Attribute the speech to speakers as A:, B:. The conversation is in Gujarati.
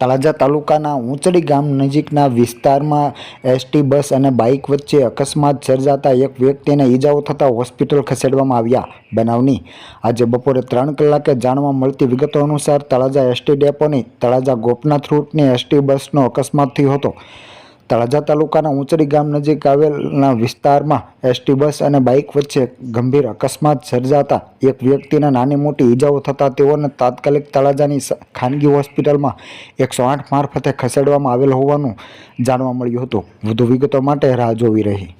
A: તળાજા તાલુકાના ઊંચડી ગામ નજીકના વિસ્તારમાં એસટી બસ અને બાઇક વચ્ચે અકસ્માત સર્જાતા એક વ્યક્તિને ઈજાઓ થતાં હોસ્પિટલ ખસેડવામાં આવ્યા બનાવની. આજે બપોરે ત્રણ કલાકે જાણવા મળતી વિગતો અનુસાર તળાજા એસટી ડેપોની તળાજા ગોપનાથ રૂટની એસટી બસનો અકસ્માત થયો હતો. તળાજા તાલુકાના ઊંચડી ગામ નજીક આવેલા વિસ્તારમાં એસટી બસ અને બાઇક વચ્ચે ગંભીર અકસ્માત સર્જાતા એક વ્યક્તિને નાની મોટી ઈજાઓ થતાં તેઓને તાત્કાલિક તળાજાની ખાનગી હોસ્પિટલમાં એકસો આઠ મારફતે ખસેડવામાં આવેલ હોવાનું જાણવા મળ્યું હતું. વધુ વિગતો માટે રાહ જોવી રહી.